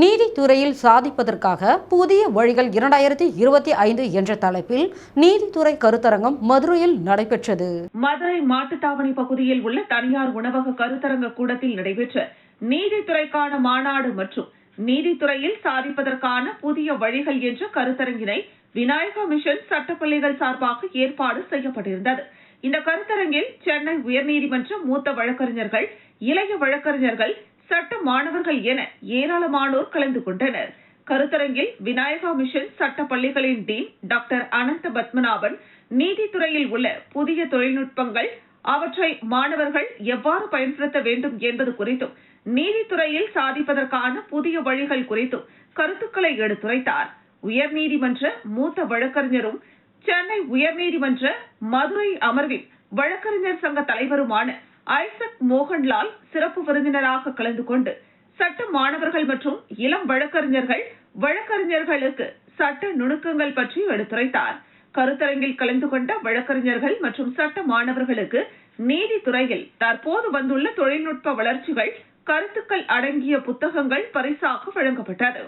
நீதித்துறையில் சாதிப்பதற்காக புதிய வழிகள் இரண்டாயிரத்தி இருபத்தி ஐந்து என்ற தலைப்பில் நீதித்துறை கருத்தரங்கம் மதுரையில் நடைபெற்றது. மதுரை மாட்டுத்தாவணி பகுதியில் உள்ள தனியார் உணவக கருத்தரங்க கூடத்தில் நடைபெற்ற நீதித்துறைக்கான மாநாடு மற்றும் நீதித்துறையில் சாதிப்பதற்கான புதிய வழிகள் என்ற கருத்தரங்கினை விநாயகா மிஷன் சட்டப்பள்ளிகள் சார்பாக ஏற்பாடு செய்யப்பட்டிருந்தது. இந்த கருத்தரங்கில் சென்னை உயர்நீதிமன்ற மூத்த வழக்கறிஞர்கள் இளைய வழக்கறிஞர்கள் சட்ட மாணவர்கள் என ஏராளமானோர் கலந்து கொண்டனர். கருத்தரங்கில் விநாயகா மிஷன் சட்ட பள்ளிகளின் டீன் டாக்டர் அனந்த பத்மநாபன் நீதித்துறையில் உள்ள புதிய தொழில்நுட்பங்கள் அவற்றை மாணவர்கள் எவ்வாறு பயன்படுத்த வேண்டும் என்பது குறித்தும் நீதித்துறையில் சாதிப்பதற்கான புதிய வழிகள் குறித்தும் கருத்துக்களை எடுத்துரைத்தார். உயர்நீதிமன்ற மூத்த வழக்கறிஞரும் சென்னை உயர்நீதிமன்ற மதுரை அமர்வின் வழக்கறிஞர் சங்க தலைவருமான ஐசக் மோகன்லால் சிறப்பு விருந்தினராக கலந்து கொண்டு சட்ட மாணவர்கள் மற்றும் இளம் வழக்கறிஞர்கள் வழக்கறிஞர்களுக்கு சட்ட நுணுக்கங்கள் பற்றி எடுத்துரைத்தார். கருத்தரங்கில் கலந்து கொண்ட வழக்கறிஞர்கள் மற்றும் சட்ட மாணவர்களுக்கு நீதித்துறையில் தற்போது வந்துள்ள தொழில்நுட்ப வளர்ச்சிகள் கருத்துக்கள் அடங்கிய புத்தகங்கள் பரிசாக வழங்கப்பட்டது.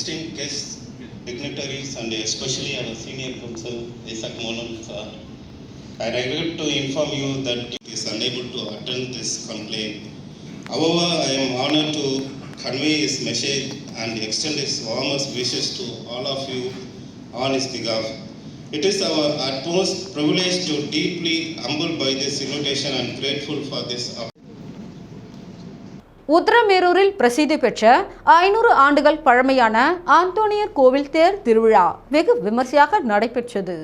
Esteemed guests, dignitaries, and especially our senior counsel, Isaac Monam sir. I regret to inform you that he is unable to attend this complaint. However, I am honored to convey his message and extend his warmest wishes to all of you on his behalf. It is our utmost privilege to deeply humbled by this invitation and grateful for this opportunity. உத்தரமேரூரில் பிரசித்தி பெற்ற ஐநூறு ஆண்டுகள் பழமையான ஆந்தோனியர் கோவில் தேர் திருவிழா வெகு விமர்சையாக நடைபெற்றது.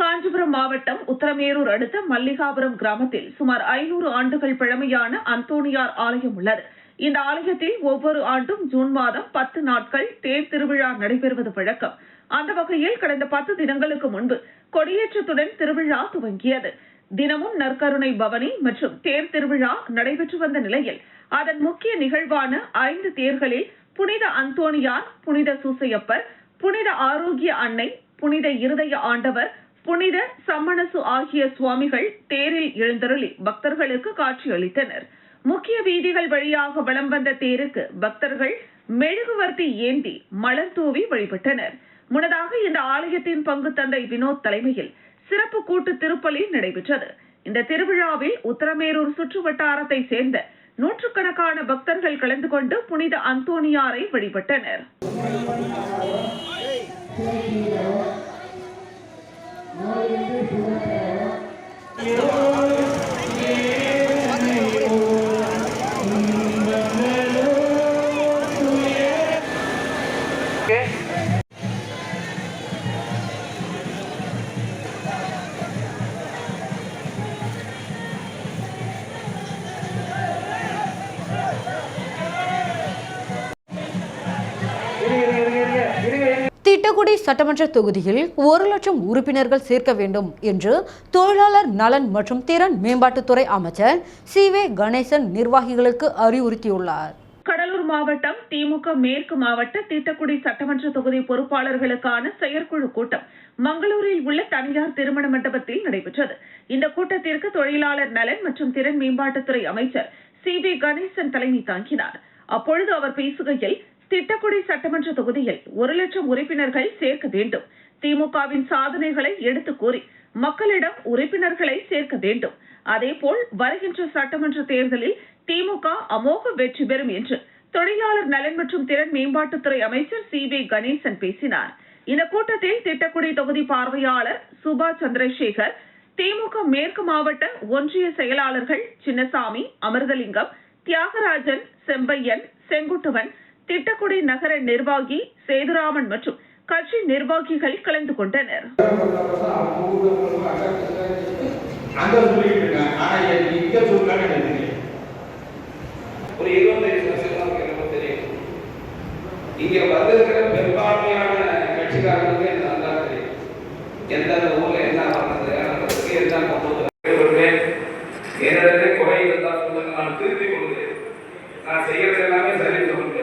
காஞ்சிபுரம் மாவட்டம் உத்தரமேரூர் அடுத்த மல்லிகாபுரம் கிராமத்தில் சுமார் ஐநூறு ஆண்டுகள் பழமையான அந்தோணியார் ஆலயம் உள்ளது. இந்த ஆலயத்தில் ஒவ்வொரு ஆண்டும் ஜூன் மாதம் பத்து நாட்கள் தேர் திருவிழா நடைபெறுவது வழக்கம். அந்த வகையில் கடந்த பத்து தினங்களுக்கு முன்பு கொடியேற்றத்துடன் திருவிழா துவங்கியது. தினமும் நற்கருணை பவனி மற்றும் தேர் திருவிழா நடைபெற்று வந்த நிலையில் அதன் முக்கிய நிகழ்வான ஐந்து தேர்களில் புனித அந்தோணியார் புனித சூசையப்பர் புனித ஆரோக்கிய அன்னை புனித இருதய ஆண்டவர் புனித சம்மணசு ஆகிய சுவாமிகள் தேரில் எழுந்தருளி பக்தர்களுக்கு காட்சியளித்தனர். முக்கிய வீதிகள் வழியாக வலம் வந்த தேருக்கு பக்தர்கள் மெழுகுவர்த்தி ஏந்தி மலர் தூவி வழிபட்டனர். முன்னதாக இந்த ஆலயத்தின் பங்கு தந்தை வினோத் தலைமையில் சிறப்பு கூட்டு திருப்பலி நடைபெற்றது இந்த திருவிழாவில் உத்தரமேரூர் சுற்று வட்டாரத்தை சேர்ந்த நூற்றுக்கணக்கான பக்தர்கள் கலந்து கொண்டு புனித அந்தோனியாரை வழிபட்டனர் தூத்துக்குடி சட்டமன்ற தொகுதியில் ஒரு லட்சம் உறுப்பினர்கள் சேர்க்க வேண்டும் என்று தொழிலாளர் நலன் மற்றும் திறன் மேம்பாட்டுத்துறை அமைச்சர் சி வே கணேசன் நிர்வாகிகளுக்கு அறிவுறுத்தியுள்ளார். கடலூர் மாவட்டம் திமுக மேற்கு மாவட்ட தீட்டக்குடி சட்டமன்ற தொகுதி பொறுப்பாளர்களுக்கான செயற்குழு கூட்டம் மங்களூரில் உள்ள தனியார் திருமண மண்டபத்தில் நடைபெற்றது. இந்த கூட்டத்திற்கு தொழிலாளர் நலன் மற்றும் திறன் மேம்பாட்டுத்துறை அமைச்சர் சி வி கணேசன் தலைமை தாங்கினார். அப்பொழுது அவர் பேசுகையில் திட்டக்குடி சட்டமன்ற தொகுதியில் ஒரு லட்சம் உறுப்பினர்கள் சேர்க்க வேண்டும். திமுகவின் சாதனைகளை எடுத்து கூறி மக்களிடம் உறுப்பினர்களை சேர்க்க வேண்டும். அதேபோல் வருகின்ற சட்டமன்ற தேர்தலில் திமுக அமோக வெற்றி பெறும் என்று தொழிலாளர் நலன் மற்றும் திறன் மேம்பாட்டுத்துறை அமைச்சர் சி வி கணேசன் பேசினார். இந்த கூட்டத்தில் திட்டக்குடி தொகுதி பார்வையாளர் சுபா சந்திரசேகர் திமுக மேற்கு மாவட்ட ஒன்றிய செயலாளர்கள் சின்னசாமி அமிர்தலிங்கம் தியாகராஜன் செம்பையன் செங்குட்டுவன் திட்டக்குடி நகர நிர்வாகி சேதுராமன் மற்றும் கட்சி நிர்வாகிகள் கலந்து கொண்டனர். இங்க வந்திருக்கிற கட்சிக்காரங்களுக்கு எனக்கு நல்லா தெரியும் எந்தெந்த ஊர்ல என்ன என்ன குறை இருந்தால் சொல்லுங்க நான் திருத்திக் கொள்கிறேன் நான் எல்லாமே சரி சொல்லுங்க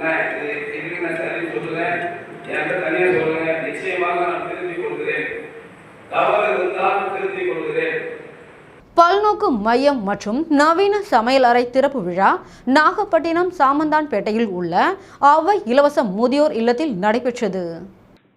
நான் இது இதுக்கு நான் சரி சொல்லுவேன் என்கிட்ட தனியா சொல்லுங்க நிச்சயமாக நான் திருத்திக் கொள்கிறேன் தவறு இருந்தால் திருத்திக் கொள்கிறேன் பல்நோக்கு மையம் மற்றும் நவீன சமையலறை திறப்பு விழா நாகப்பட்டினம் சாமந்தான்பேட்டையில் உள்ள அவை இலவச முதியோர் இல்லத்தில் நடைபெற்றது.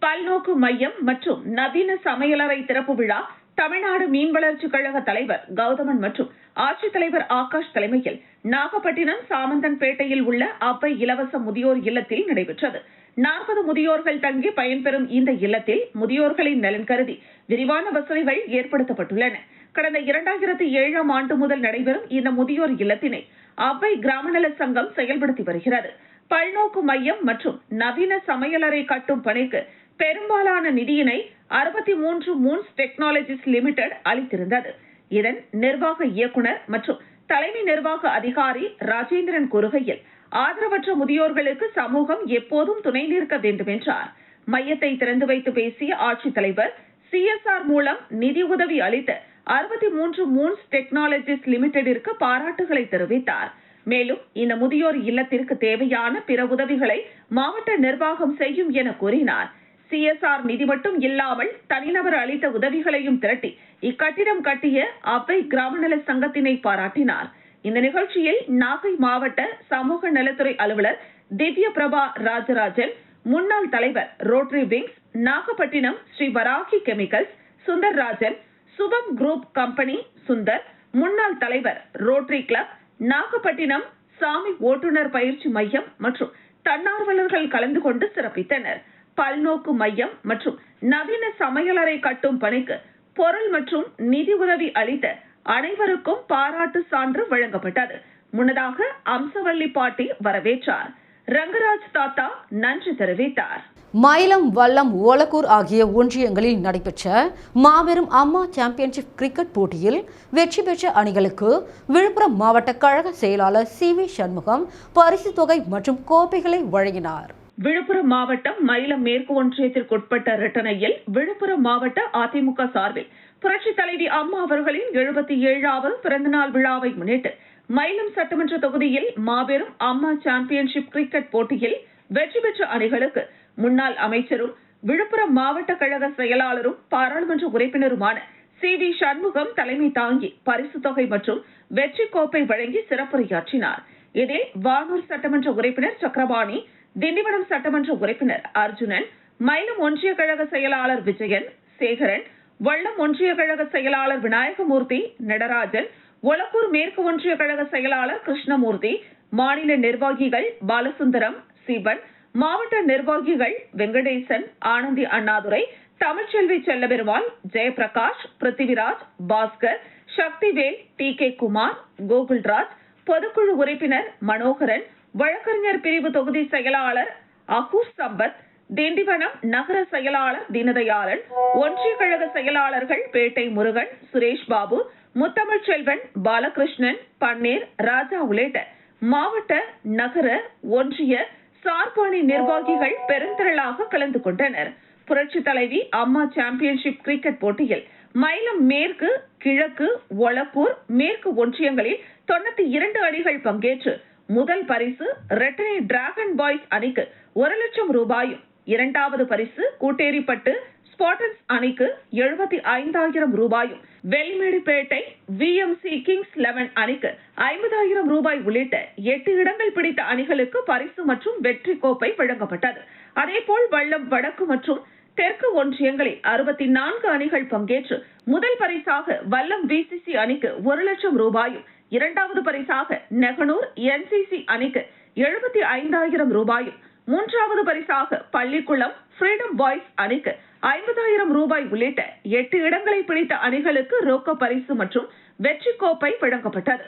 பல்நோக்கு மையம் மற்றும் நவீன சமையலறை திறப்பு விழா தமிழ்நாடு மீன் வளர்ச்சி கழக தலைவர் கௌதமன் மற்றும் ஆட்சித்தலைவர் ஆகாஷ் தலைமையில் நாகப்பட்டினம் சாமந்தன்பேட்டையில் உள்ள அவ்வை இலவச முதியோர் இல்லத்தில் நடைபெற்றது. நாற்பது முதியோர்கள் தங்கி பயன்பெறும் இந்த இல்லத்தில் முதியோர்களின் நலன் கருதி விரிவான வசதிகள் ஏற்படுத்தப்பட்டுள்ளன. கடந்த இரண்டாயிரத்தி ஏழாம் ஆண்டு முதல் நடைபெறும் இந்த முதியோர் இல்லத்தினை அவ்வை கிராமநல சங்கம் செயல்படுத்தி வருகிறது. பல்நோக்கு மையம் மற்றும் நவீன சமையலறை கட்டும் பணிக்கு பெரும்பாலான நிதியினை அறுபத்தி மூன்று மூன்ஸ் டெக்னாலஜிஸ் லிமிடெட் அளித்திருந்தது. இதன் நிர்வாக இயக்குனர் மற்றும் தலைமை நிர்வாக அதிகாரி ராஜேந்திரன் கூறுகையில் ஆதரவற்ற முதியோர்களுக்கு சமூகம் எப்போதும் துணை நிற்க வேண்டும் என்றார் மையத்தை திறந்து வைத்து பேசிய ஆட்சித்தலைவர் சிஎஸ்ஆர் மூலம் நிதி உதவி அளித்த அறுபத்தி மூன்று மூன்ஸ் டெக்னாலஜிஸ் லிமிடெடிற்கு பாராட்டுகளை தெரிவித்தார். மேலும் இந்த முதியோர் இல்லத்திற்கு தேவையான பிற உதவிகளை மாவட்ட நிர்வாகம் செய்யும் என கூறினார். சிஎஸ்ஆர் நிதி மட்டும் இல்லாமல் தனிநபர் அளித்த உதவிகளையும் திரட்டி இக்கட்டிடம் கட்டிய அவ்வை கிராமநல சங்கத்தினை பாராட்டினார். இந்த நிகழ்ச்சியில் நாகை மாவட்ட சமூக நலத்துறை அலுவலர் திவ்ய பிரபா ராஜராஜன் முன்னாள் தலைவர் Rotary Wings Nagapattinam Shri Varahi Chemicals Sundarrajan Subham Group Company Sundar முன்னாள் தலைவர் ரோட்டரி கிளப் நாகப்பட்டினம் சாமி ஓட்டுநர் பயிற்சி மையம் மற்றும் தன்னார்வலர்கள் கலந்து கொண்டு சிறப்பித்தனர். பல்நோக்கு மையம் மற்றும் நவீன சமையலறை கட்டும் பணிக்கு பொருள் மற்றும் நிதி உதவி அளித்த அனைவருக்கும் பாராட்டு சான்று வழங்கப்பட்டது. முன்னதாக அம்சவள்ளி பாட்டி வரவேற்றார். ரங்கராஜ் தாத்தா நன்றி தெரிவித்தார். மயிலம் வல்லம் ஓலக்கூர் ஆகிய ஒன்றியங்களில் நடைபெற்ற மாபெரும் அம்மா சாம்பியன்ஷிப் கிரிக்கெட் போட்டியில் வெற்றி பெற்ற அணிகளுக்கு விழுப்புரம் மாவட்ட கழக செயலாளர் சி வி சண்முகம் பரிசு தொகை மற்றும் கோப்பைகளை வழங்கினார். விழுப்புரம் மாவட்டம் மயிலம் மேற்கு ஒன்றியத்திற்குட்பட்ட ரெட்டனையில் விழுப்புரம் மாவட்ட அதிமுக சார்பில் புரட்சித் தலைவி அம்மா அவர்களின் எழுபத்தி ஏழாவது பிறந்தநாள் விழாவை முன்னிட்டு மயிலம் சட்டமன்ற தொகுதியில் மாபெரும் அம்மா சாம்பியன்ஷிப் கிரிக்கெட் போட்டியில் வெற்றி பெற்ற அணிகளுக்கு முன்னாள் அமைச்சரும் விழுப்புரம் மாவட்ட கழக செயலாளரும் பாராளுமன்ற உறுப்பினருமான சி வி சண்முகம் தலைமை தாங்கி பரிசு தொகை மற்றும் வெற்றி கோப்பை வழங்கி சிறப்புரையாற்றினார். இதில் வானூர் சட்டமன்ற உறுப்பினர் சக்கரபாணி திண்டிவனம் சட்டமன்ற உறுப்பினர் அர்ஜுனன் மயிலம் ஒன்றிய கழக செயலாளர் விஜயன் சேகரன் வள்ளம் ஒன்றிய கழக செயலாளர் விநாயகமூர்த்தி நடராஜன் ஒலக்கூர் மேற்கு ஒன்றிய கழக செயலாளர் கிருஷ்ணமூர்த்தி மாநில நிர்வாகிகள் பாலசுந்தரம் சிவன் மாவட்ட நிர்வாகிகள் வெங்கடேசன் ஆனந்தி அண்ணாதுரை தமிழ்ச்செல்வி செல்லபெருமாள் ஜெயபிரகாஷ் பிருத்திவிராஜ் பாஸ்கர் சக்திவேல் டி கே குமார் கோகுல்ராஜ் பொதுக்குழு உறுப்பினர் மனோகரன் வழக்கறிஞர் பிரிவு தொகுதி செயலாளர் அகூர் சம்பத் திண்டிவனம் நகர செயலாளர் தினதயாளன் ஒன்றிய கழக செயலாளர்கள் பேட்டை முருகன் சுரேஷ் பாபு முத்தமிழ் செல்வன் பாலகிருஷ்ணன் பன்னீர் ராஜா உள்ளிட்ட மாவட்ட நகர ஒன்றிய சார்பாணி நிர்வாகிகள் பெருந்திரளாக கலந்து கொண்டனர். புரட்சி தலைவி அம்மா சாம்பியன்ஷிப் கிரிக்கெட் போட்டியில் மயிலம் மேற்கு கிழக்கு ஒலக்கூர் மேற்கு ஒன்றியங்களில் தொண்ணூத்தி இரண்டு அணிகள் பங்கேற்று முதல் பரிசு ரெட்டனை டிராகன் பாய்ஸ் அணிக்கு ஒரு லட்சம் ரூபாயும் இரண்டாவது பரிசு கூட்டேரிப்பட்டு ஸ்பாட்டன்ஸ் அணிக்கு எழுபத்தி ஐந்தாயிரம் ரூபாயும் வெள்ளிமேடுபேட்டை விஎம்சி கிங்ஸ் லெவன் அணிக்கு ஐம்பதாயிரம் ரூபாய் உள்ளிட்ட எட்டு இடங்கள் பிடித்த அணிகளுக்கு பரிசு மற்றும் வெற்றி கோப்பை வழங்கப்பட்டது. அதேபோல் வள்ளம் வடக்கு மற்றும் தெற்கு ஒன்றியங்களில் அறுபத்தி நான்கு அணிகள் பங்கேற்று முதல் பரிசாக வல்லம் விசிசி அணிக்கு ஒரு லட்சம் ரூபாயும் இரண்டாவது பரிசாக நெகனூர் என்சிசி அணிக்கு எழுபத்தி ஐந்தாயிரம் ரூபாயும் மூன்றாவது பரிசாக பள்ளிக்குளம் ஃப்ரீடம் பாய்ஸ் அணிக்கு ஐம்பதாயிரம் ரூபாய் உள்ளிட்ட எட்டு இடங்களை பிடித்த அணிகளுக்கு ரொக்க பரிசு மற்றும் வெற்றி கோப்பை வழங்கப்பட்டது.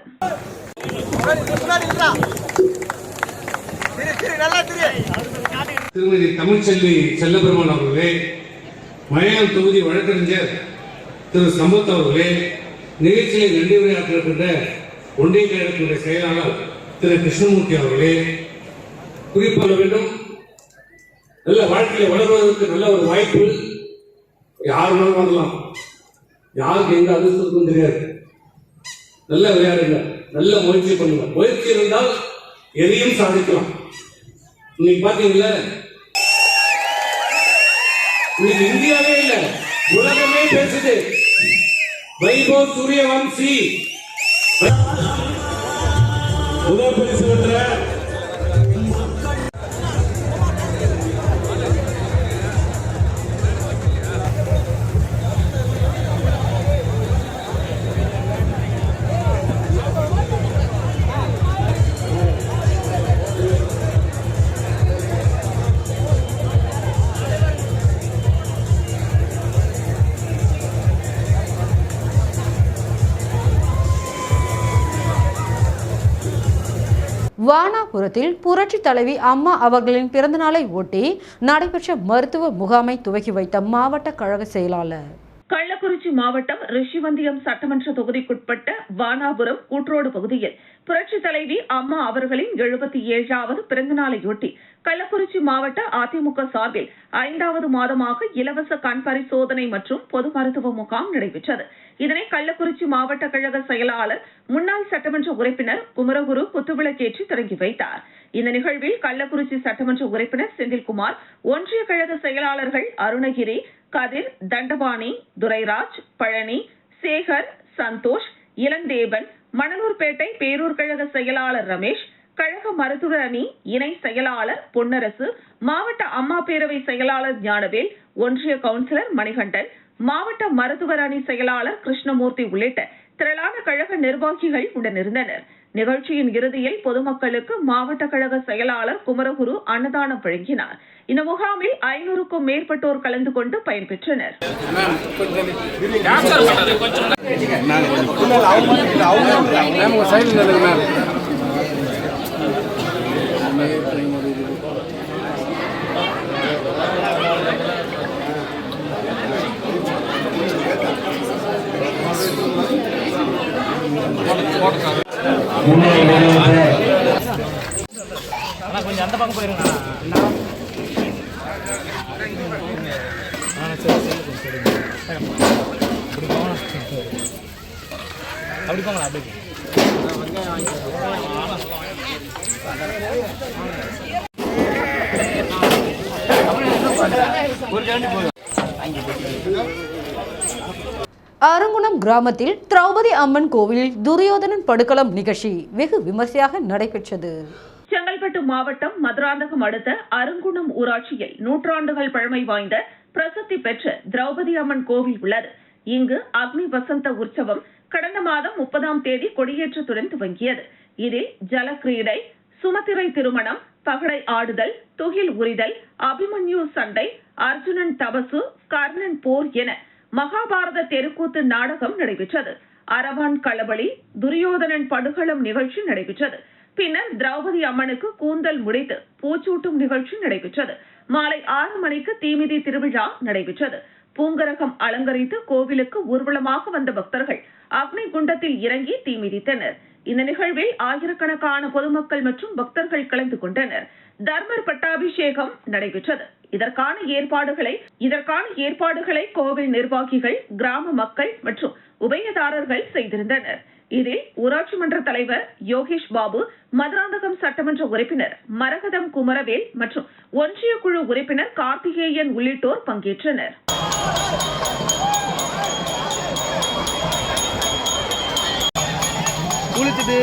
திருமதி தமிழ்ச்செல்வி செல்லபெருமான் அவர்களே மலையாளம் தொகுதி வழக்கறிஞர் திரு சம்பத் அவர்களே நிகழ்ச்சியில் நன்றி உரையாற்றிருக்கின்ற ஒன்றிய கழகத்தினுடைய செயலாளர் திரு கிருஷ்ணமூர்த்தி அவர்களே குறிப்பாக வேண்டும். நல்ல வாழ்க்கையில வளர்வதற்கு நல்ல ஒரு வாய்ப்பு யார் வேணாலும் வரலாம் யாருக்கு எந்த அதிர்ஷ்டத்துக்கும் தெரியாது. நல்ல விளையாடுங்க. நல்ல முயற்சி பண்ணுங்க. முயற்சி இருந்தால் எதையும் சாதிக்கலாம். இன்னைக்கு பாத்தீங்களா இன்னைக்கு இந்தியாவே இல்ல. உலகமே பேசுது. வைபவ் சூரியவம்சி. முதல் பரிசு பெற்ற புரட்சி தலைவி அம்மா அவர்களின் பிறந்தநாளை ஒட்டி நடைபெற்ற மருத்துவ முகாமை துவக்கி வைத்த மாவட்ட கழக செயலாளர். கள்ளக்குறிச்சி மாவட்டம் ரிஷிவந்தியம் சட்டமன்ற தொகுதிக்குட்பட்ட வானாபுரம் கூற்றோடு பகுதியில் புரட்சி தலைவி அம்மா அவர்களின் எழுபத்தி ஏழாவது பிறந்தநாளையொட்டி கள்ளக்குறிச்சி மாவட்ட அதிமுக சார்பில் ஐந்தாவது மாதமாக இலவச கண் பரிசோதனை மற்றும் பொது மருத்துவ முகாம் நடைபெற்றது. இதனை கள்ளக்குறிச்சி மாவட்ட கழக செயலாளர் முன்னாள் சட்டமன்ற உறுப்பினர் குமரகுரு குத்துவிளக்கேற்றி தொடங்கி வைத்தார். இந்த நிகழ்வில் கள்ளக்குறிச்சி சட்டமன்ற உறுப்பினர் செந்தில்குமார் ஒன்றிய கழக செயலாளர்கள் அருணகிரி கதிர் தண்டபாணி துரைராஜ் பழனி சேகர் சந்தோஷ் இளந்தேவன் மணலூர்பேட்டை பேரூர் கழக செயலாளர் ரமேஷ் கழக மருத்துவர் அணி இணை செயலாளர் பொன்னரசு மாவட்ட அம்மா பேரவை செயலாளர் ஞானவேல் ஒன்றிய கவுன்சிலர் மணிகண்டன் மாவட்ட மருத்துவர் அணி செயலாளர் கிருஷ்ணமூர்த்தி உள்ளிட்ட திரளான கழக நிர்வாகிகள் உடனிருந்தனர் நிகழ்ச்சியின் இறுதியில் பொதுமக்களுக்கு மாவட்ட கழக செயலாளர் குமரகுரு அன்னதானம் வழங்கினார் இந்த முகாமில் ஐநூறுக்கும் மேற்பட்டோர் கலந்து கொண்டு பயன்பெற்றனர் அரங்குணம் கிராமத்தில் திரௌபதி அம்மன் கோவிலில் துரியோதனன் படுகளம் நிகழ்ச்சி வெகு விமர்சையாக நடைபெற்றது. செங்கல்பட்டு மாவட்டம் மதுராந்தகம் அடுத்த அருங்குணம் ஊராட்சியில் நூற்றாண்டுகள் பழமை வாய்ந்த பிரசித்தி பெற்ற திரௌபதி அம்மன் கோவில் உள்ளது. இங்கு அக்னி வசந்த உற்சவம் கடந்த மாதம் முப்பதாம் தேதி கொடியேற்றத்துடன் துவங்கியது. இதில் ஜலக்கிரீடை சுமத்திரை திருமணம் பகடை ஆடுதல் துகில் உரிதல் அபிமன்யு சண்டை அர்ஜுனன் தபசு கர்ணன் போர் என மகாபாரத தெருக்கூத்து நாடகம் நடைபெற்றது. அரவான் களபலி துரியோதனன் படுகளம் நிகழ்ச்சி நடைபெற்றது. பின்னர் திரௌபதி அம்மனுக்கு கூந்தல் முடித்து பூச்சூட்டும் நிகழ்ச்சி நடைபெற்றது. மாலை ஆறு மணிக்கு தீமிதி திருவிழா நடைபெற்றது. பூங்கரகம் அலங்கரித்து கோவிலுக்கு ஊர்வலமாக வந்த பக்தர்கள் அக்னி குண்டத்தில் இறங்கி தீமிதித்தனர். இந்த நிகழ்வில் ஆயிரக்கணக்கான பொதுமக்கள் மற்றும் பக்தர்கள் கலந்து கொண்டனர். தர்மர் பட்டாபிஷேகம் நடைபெற்றது. இதற்கான ஏற்பாடுகளை இதற்கான ஏற்பாடுகளை கோவில் நிர்வாகிகள் கிராம மக்கள் மற்றும் உபயதாரர்கள் செய்திருந்தனர். இதில் ஊராட்சி மன்ற தலைவர் யோகேஷ் பாபு மதுராந்தகம் சட்டமன்ற உறுப்பினர் மரகதம் குமரவேல் மற்றும் ஒன்றிய குழு உறுப்பினர் கார்த்திகேயன் உள்ளிட்டோர் பங்கேற்றனர். குளிச்சுட்டு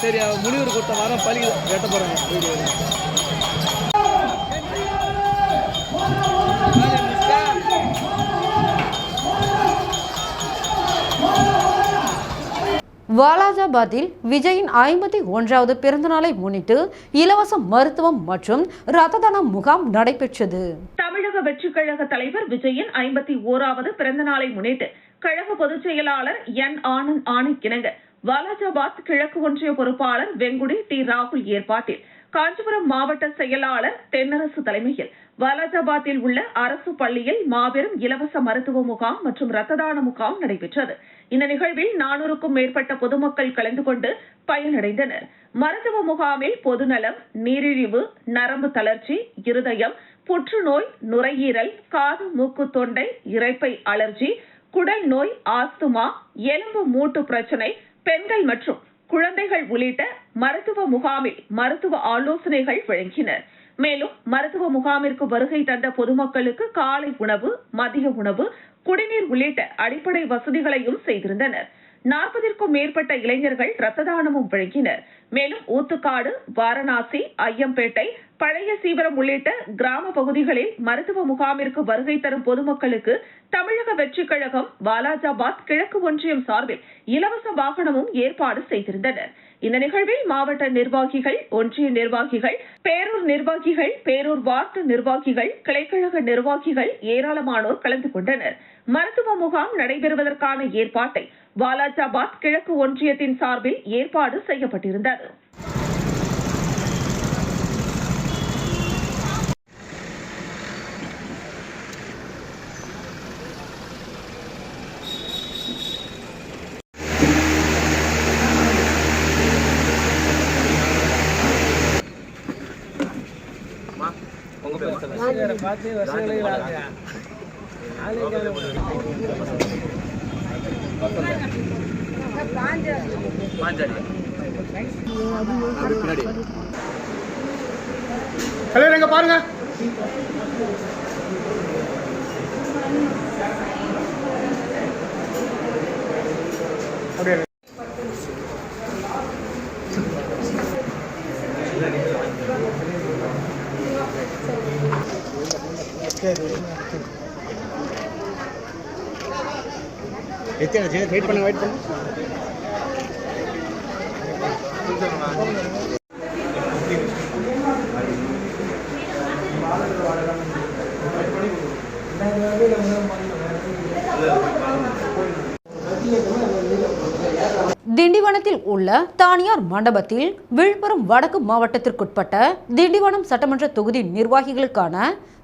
சரி முனிவர் கொடுத்த மரம் பழி வெட்ட போகிறாங்க வாலாஜாபாத்தில் விஜயின் ஐம்பத்தி ஒன்றாவது பிறந்தநாளை முன்னிட்டு இலவச மருத்துவம் மற்றும் ரத்த தான முகாம் நடைபெற்றது. தமிழக வெற்றிக் கழக தலைவர் விஜயின் ஐம்பத்தி ஓராவது பிறந்த நாளை முன்னிட்டு கழக பொதுச் செயலாளர் என் ஆனந்த் ஆணைக்கிணங்க வாலாஜாபாத் கிழக்கு ஒன்றிய பொறுப்பாளர் வெங்குடி டி. ராகுல் ஏற்பாட்டில். காஞ்சிபுரம் மாவட்ட செயலாளர் தென்னரசு தலைமையில். வாலாஜாபாத்தில் உள்ள அரசு பள்ளியில் மாபெரும் இலவச மருத்துவ முகாம் மற்றும் ரத்த தான முகாம் நடைபெற்றது. இந்த நிகழ்வில் நானூறுக்கும் மேற்பட்ட பொதுமக்கள் கலந்து கொண்டு பயனடைந்தனர். மருத்துவ முகாமில் பொதுநலம் நீரிழிவு நரம்பு தளர்ச்சி இருதயம் புற்றுநோய் நுரையீரல் காது மூக்கு தொண்டை இரைப்பை அலர்ஜி குடல் நோய் ஆஸ்துமா எலும்பு மூட்டு பிரச்சனை பெண்கள் மற்றும் குழந்தைகள் உள்ளிட்ட மருத்துவ முகாமில் மருத்துவ ஆலோசனைகள் வழங்கினர் மேலும் மருத்துவ முகாமிற்கு வருகை தந்த பொதுமக்களுக்கு காலை உணவு மதிய உணவு குடிநீர் உள்ளிட்ட அடிப்படை வசதிகளையும் செய்திருந்தனர். நாற்பதிற்கும் மேற்பட்ட இளைஞர்கள் ரத்த தானமும் வழங்கினர். மேலும் ஊத்துக்காடு வாரணாசி ஐயம்பேட்டை பழைய சீவரம் உள்ளிட்ட கிராம பகுதிகளில் மருத்துவ முகாமிற்கு வருகை தரும் பொதுமக்களுக்கு தமிழக வெற்றிக் கழகம் வாலாஜாபாத் கிழக்கு ஒன்றியம் சார்பில் இலவச வாகனமும் ஏற்பாடு செய்திருந்தனர். இந்த நிகழ்வில் மாவட்ட நிர்வாகிகள் ஒன்றிய நிர்வாகிகள் பேரூர் நிர்வாகிகள் பேரூர் வார்டு நிர்வாகிகள் கிளைக்கழக நிர்வாகிகள் ஏராளமானோர் கலந்து கொண்டனர். மருத்துவ முகாம் நடைபெறுவதற்கான ஏற்பாட்டை வாலாஜாபாத் கிழக்கு ஒன்றியத்தின் சார்பில் ஏற்பாடு செய்யப்பட்டிருந்தது. பார்த்து வருஷங்களே ஆகுது. எங்க பாருங்க அப்படியே எத்தனை வெயிட் பண்ண வெயிட் பண்ணு. திண்டிவனத்தில் உள்ள தானியார் மண்டபத்தில் விழுப்புரம் வடக்கு மாவட்டத்திற்குட்பட்ட திண்டிவனம் சட்டமன்ற தொகுதி நிர்வாகிகளுக்கான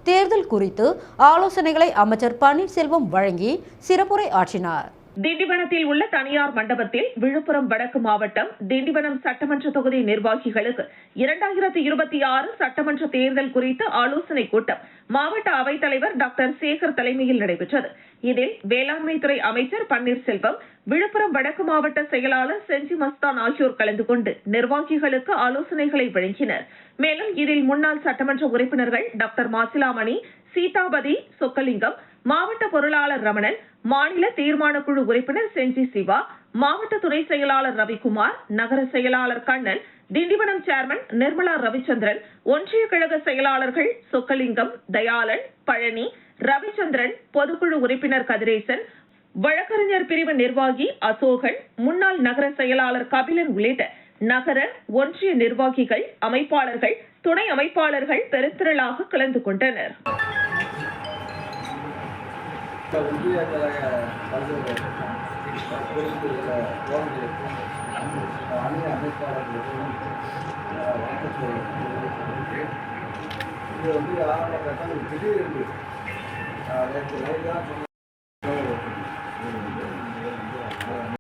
தேர்தல் குறித்து ஆலோசனைகளை அமைச்சர் பன்னீர்செல்வம் வழங்கி சிறப்புரை ஆற்றினார். திண்டிவனத்தில் உள்ள தனியார் மண்டபத்தில் விழுப்புரம் வடக்கு மாவட்டம் திண்டிவனம் சட்டமன்ற தொகுதி நிர்வாகிகளுக்கு இரண்டாயிரத்தி இருபத்தி ஆறு சட்டமன்ற தேர்தல் குறித்த ஆலோசனைக் கூட்டம் மாவட்ட அவைத்தலைவர் டாக்டர் சேகர் தலைமையில் நடைபெற்றது. இதில் வேளாண்மைத்துறை அமைச்சர் பன்னீர்செல்வம் விழுப்புரம் வடக்கு மாவட்ட செயலாளர் செஞ்சி மஸ்தான் ஆகியோர் கலந்து கொண்டு நிர்வாகிகளுக்கு ஆலோசனைகளை வழங்கினர். மேலும் இதில் முன்னாள் சட்டமன்ற உறுப்பினர்கள் டாக்டர் மாசிலாமணி சீதாபதி சொக்கலிங்கம் மாவட்ட பொருளாளர் ரமணன் மாநில தீர்மான குழு உறுப்பினர் செஞ்சி சிவா மாவட்ட துணை செயலாளர் ரவிக்குமார் நகர செயலாளர் கண்ணன் திண்டிவனம் சேர்மன் நிர்மலா ரவிச்சந்திரன் ஒன்றிய கழக செயலாளர்கள் சொக்கலிங்கம் தயாளன் பழனி ரவிச்சந்திரன் பொதுக்குழு உறுப்பினர் கதிரேசன் வழக்கறிஞர் பிரிவு நிர்வாகி அசோகன் முன்னாள் நகர செயலாளர் கபிலன் உள்ளிட்ட நகர ஒன்றிய நிர்வாகிகள் அமைப்பாளர்கள் துணை அமைப்பாளர்கள் பெருந்திரளாக கலந்து கொண்டனர். ஒன்றிய கழக தலைவர் பொறுப்புள்ள ஓரங்களுக்கும் அமைப்பாளர்களுக்கும் வணக்கத்தை இது வந்து ஆரம்ப கட்டம் திடீரென்று அஹ், நேற்று நைட்டு தான்